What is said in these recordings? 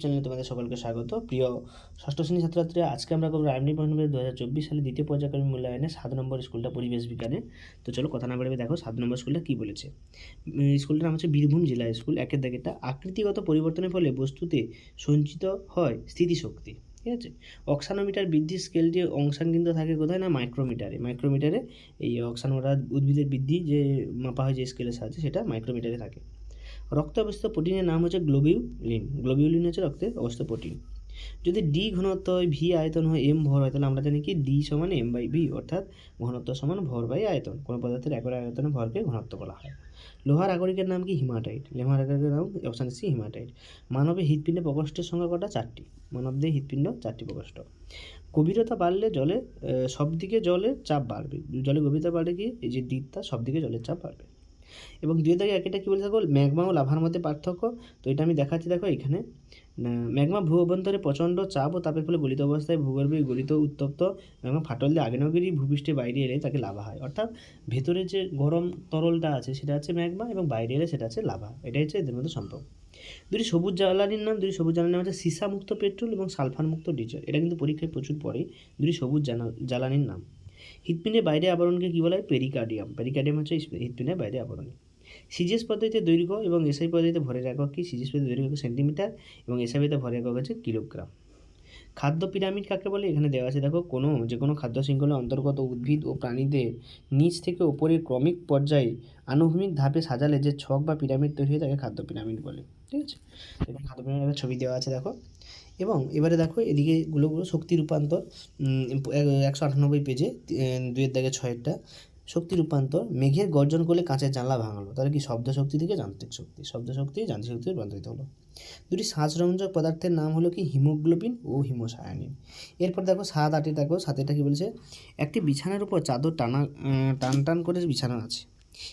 চ্যানেলে তোমাদের সকলকে স্বাগত। প্রিয় ষষ্ঠ শ্রেণি ছাত্রছাত্রীরা, আজকে আমরা করব আইনি পরিণামে দু হাজার চব্বিশ সালে দ্বিতীয় পর্যায়ক্রমিক মূল্যায়নে সাত নম্বর স্কুলটা পরিবেশ বিজ্ঞানে। তো চলো কথা না বাড়বে দেখো সাত নম্বর স্কুলটা কী বলেছে। স্কুলটার নাম হচ্ছে বীরভূম জেলা স্কুল, একের দাগেরটা আকৃতিগত পরিবর্তনের ফলে বস্তুতে সঞ্চিত হয় স্থিতিশক্তি, ঠিক আছে? অক্সানোমিটার বৃদ্ধির স্কেলটি অংশাঙ্কিত থাকে কোথায় না? মাইক্রোমিটারে মাইক্রোমিটারে এই অক্সানোরা উদ্ভিদের বৃদ্ধি যে মাপা হয় যে স্কেলের সাহায্যে সেটা মাইক্রোমিটারে থাকে। রক্তে অবস্থিত প্রোটিনের নাম হচ্ছে গ্লোবিউলিন। গ্লোবিউলিন হচ্ছে রক্তে অবস্থিত প্রোটিন। যদি ডি ঘনত্ব হয় ভি আয়তন হয় এম ভর হয়, তাহলে আমরা জানি কি? ডি সমান এম বাই ভি, অর্থাৎ ঘনত্ব সমান ভর বাই আয়তন। কোনো পদার্থের একর আয়তনে ভরকে ঘনত্ব বলা হয়। লোহার আগরিকের নাম কি? হিমাটাইট। লোহার আগরিকের নাম, অপশান সি, হিমাটাইট। মানবের হৃৎপিণ্ডে প্রকোষ্ঠের সংখ্যা কটা? চারটি। মানবদের হৃৎপিণ্ড, চারটি প্রকোষ্ঠ। গভীরতা বাড়লে জলে সব দিকে জলের চাপ বাড়বে। জলে গভীরতা বাড়লে কি? এই যে ডিপটা সব দিকে জলের চাপ বাড়বে। এবং দুই দাগে একটা কী বলে থাকো ম্যাগমা ও লাভার মধ্যে পার্থক্য। তো এটা আমি দেখাচ্ছি দেখো এখানে। ম্যাগমা ভূ অভ্যন্তরে প্রচণ্ড চাপ ও তাপের ফলে গলিত অবস্থায় ভূগর্ভে গলিত উত্তপ্ত ম্যাগমা ফাটল দিয়ে আগ্নেয়গিরি ভূপৃষ্ঠে বাইরে এলে তাকে লাভা হয়। অর্থাৎ ভেতরে যে গরম তরলটা আছে সেটা হচ্ছে ম্যাগমা এবং বাইরে এলে সেটা হচ্ছে লাভা। এটাই হচ্ছে এদের মধ্যে সম্পর্ক। দুটি সবুজ জ্বালানির নাম, দুটি সবুজ জ্বালানির নাম হচ্ছে সীসামুক্ত পেট্রোল এবং সালফার মুক্ত ডিজেল। এটা কিন্তু পরীক্ষায় প্রচুর পড়ে। দুটি সবুজ জ্বালানির নাম। হৃৎপিণ্ডের বাইরে আবরণকে কী বলা হয়? পেরিকার্ডিয়াম পেরিকার্ডিয়াম হচ্ছে হৃৎপিণ্ডের বাইরে আবরণ। সিজিএস পদ্ধতিতে দৈর্ঘ্য এবং এসআই পদ্ধতিতে ভরের একক কি? সিজিএস পদ্ধতিতে দৈর্ঘ্য সেন্টিমিটার এবং এসআই পদ্ধতিতে ভরের একক হচ্ছে কিলোগ্রাম খাদ্য পিরামিড কাকে বলে? এখানে দেওয়া আছে, দেখো, কোনো যে কোনো খাদ্য শৃঙ্খলের অন্তর্গত উদ্ভিদ ও প্রাণীদের নিচ থেকে ওপরের ক্রমিক পর্যায়ে আনুভূমিক ধাপে সাজালে যে ছক বা পিরামিড তৈরি হয়, তাকে খাদ্য পিরামিড বলে, ঠিক আছে? এখানে খাদ্য পিরামিডের ছবি দেওয়া আছে, দেখো। এবং এবারে দেখো, এদিকে গুলোগুলো শক্তি রূপান্তর একশো আটানব্বই পেজে দুইয়ের দাগে ছয়েরটা। শক্তি রূপান্তর মেঘের গর্জন করলে কাঁচের জানলা ভাঙলো। তাহলে কি শব্দ শক্তি থেকে যান্ত্রিক শক্তি? শব্দ শক্তি যান্ত্রিক শক্তি রূপান্তরিত হলো। দুটি শ্বাসরঞ্জক পদার্থের নাম হলো কি? হিমোগ্লোবিন ও হিমোসায়ানিন। এরপর দেখো সাত আটে দেখো সাতেরটা কি বলেছে? একটি বিছানার উপর চাদর টানা টান টান করে বিছানা আছে।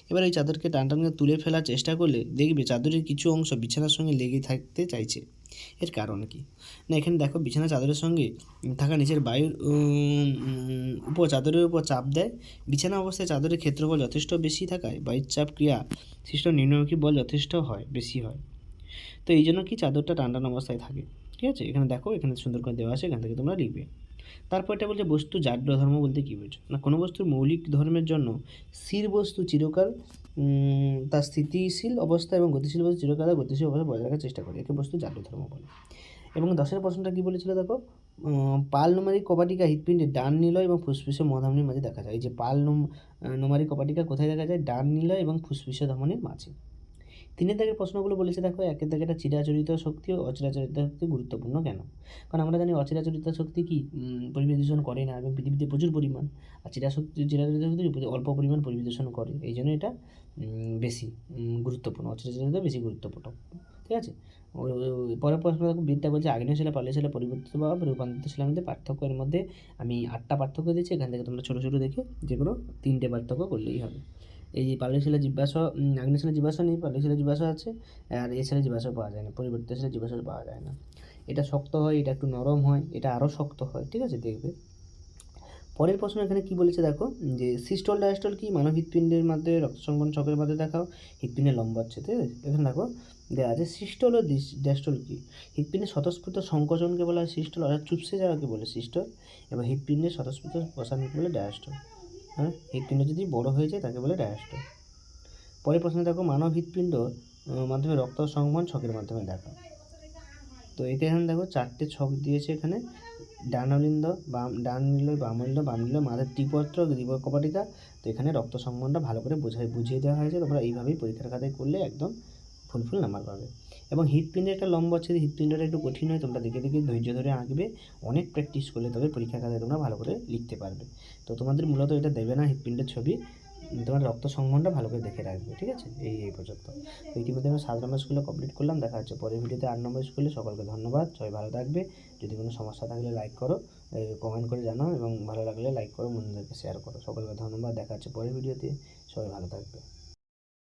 এবার এই চাদরকে টান টান করে তুলে ফেলার চেষ্টা করলে দেখবে চাদরের কিছু অংশ বিছানার সঙ্গে লেগে থাকতে চাইছে। এর কারণ কি? না, এখানে দেখো বিছানা চাদরের সঙ্গে থাকা নিচের বায়ুর উপর চাদরের উপর চাপ দেয়। বিছানা অবস্থায় চাদরের ক্ষেত্রফল যথেষ্ট বেশি থাকায় বায়ুর চাপ ক্রিয়া সৃষ্ট নিম্নমুখী বল যথেষ্ট হয়, বেশি হয়। তো এই জন্য কি চাদরটা টান টান অবস্থায় থাকে? ঠিক আছে? এখানে দেখো, এখানে সুন্দর করে দেওয়া আছে, এখান থেকে তোমরা লিখবে। তারপর এটা বলছে বস্তু জাড্য ধর্ম বলতে কী বোঝো? না, কোনো বস্তুর মৌলিক ধর্মের জন্য স্থির বস্তু চিরকাল তার স্থিতিশীল অবস্থা এবং গতিশীল বস্তু চিরকাল গতিশীল অবস্থা বজায় রাখার চেষ্টা করে। একে বস্তু জাড্য ধর্ম বলে। এবং দশের প্রশ্নটা কী বলেছিল দেখো? পাল, নোমারি, কপাটিকা, হৃৎপিণ্ডে, ডান, নিলয় এবং ফুসফুসে মধমনির মাঝে দেখা যায়। এই যে পাল, নোম নোমারি, কপাটিকা কোথায় দেখা যায়? ডান, নিলয় এবং ফুসফুসে ধমনির মাঝে। তিনের দাগের প্রশ্নগুলো বলেছে, দেখো একের দাগে একটা চিরাচরিত শক্তি ও অচিরাচরিত শক্তি গুরুত্বপূর্ণ কেন? কারণ আমরা জানি অচিরাচরিত শক্তি কি? পরিবেশ দূষণ করে না, এবং পৃথিবীতে প্রচুর পরিমাণ, আর চিরা শক্তি, চিরাচরিত শক্তি অল্প পরিমাণ পরিবেশ দূষণ করে, এই জন্য এটা বেশি গুরুত্বপূর্ণ, অচিরাচরিত বেশি গুরুত্বপূর্ণ, ঠিক আছে? পরের প্রশ্ন, দেখো, বিদ্যা বলছে আগ্নেয় শিলা পরিবর্তিত বা রূপান্তরিত শিলার মধ্যে পার্থক্য, এর মধ্যে আমি আটটা পার্থক্য দিয়েছি, এখান থেকে তোমরা ছোটো ছোটো দেখে যেগুলো তিনটে পার্থক্য করলেই হবে। এই যে পালিয় শিলা জীবাশ্ম উম, আগ্নেয় শিলা জীবাশ্ম নেই পালিয় শিলা জীবাশ্ম আছে আর এ শিলা জীবাশ্ম পাওয়া যায় না পরিবর্তিত শিলা জীবাশ্ম পাওয়া যায় না। এটা শক্ত হয় এটা একটু নরম হয় এটা আরও শক্ত হয় ঠিক আছে দেখবে। পরের প্রশ্ন এখানে কি বলেছে দেখো যে সিস্টল ডায়াস্টল কি? মানব হৃৎপিণ্ডের মধ্যে রক্ত সংবহন চক্রের মধ্যে দেখাও হৃৎপিণ্ডের লম্বা আছে ঠিক আছে? এখানে দেখো দেওয়া আছে সিস্টল ও ড্যাস্টল কি? হৃৎপিণ্ডের স্বতঃস্ফূর্ত সংকোচনকে বলা হয় সিস্টল অর্থাৎ চুপসে যাওয়াকে বলে সিস্টল এবং হৃৎপিণ্ডের স্বতঃস্ফূর্ত প্রসারণকে বলে ডায়াস্টল। হ্যাঁ হৃৎপিণ্ড যদি বড় হয়ে যায়, তাকে বলে ডায়াস্টল পরের প্রশ্নে দেখো, মানব হৃৎপিণ্ড মাধ্যমে রক্ত সংবহন ছকের মাধ্যমে দেখা। তো এখানে দেখো, চারটে ছক দিয়েছে এখানে। ডানলিন্দ বাম ডান নিলয় বাম নিলয় বাম নিলয় মাথার টিপত্র দিবক কপাটিকা। তো এখানে রক্ত সংবহনটা ভালো করে বোঝাই বুঝিয়ে দেওয়া হয়েছে। তোমরা এইভাবেই পরীক্ষার খাতায় করলে একদম ফুল ফুল নাম্বার পাবে। এবং হৃৎপিণ্ডের একটা লম্ব আছে হৃৎপিণ্ডটা একটু কঠিন হয়, তোমরা দেখে দেখে ধৈর্য ধরে আঁকবে, অনেক প্র্যাকটিস করলে তবে পরীক্ষা খাতায় তোমরা ভালো করে লিখতে পারবে। তো তোমাদের মূলত এটা দেবে না হৃৎপিণ্ডের ছবি, তোমার রক্ত সংবহনটা ভালো করে দেখে রাখবে, ঠিক আছে? এই এই পর্যন্ত। তো ইতিমধ্যে আমরা সাত নম্বর স্কুলে কমপ্লিট করলাম, দেখা হচ্ছে পরের ভিডিওতে আট নম্বর স্কুলে সকলকে ধন্যবাদ, সবাই ভালো থাকবে। যদি কোনো সমস্যা থাকলে লাইক করো কমেন্ট করে জানাও এবং ভালো লাগলে লাইক করো, বন্ধুদেরকে শেয়ার করো। সকলকে ধন্যবাদ, দেখা হচ্ছে পরের ভিডিওতে সবাই ভালো থাকবে।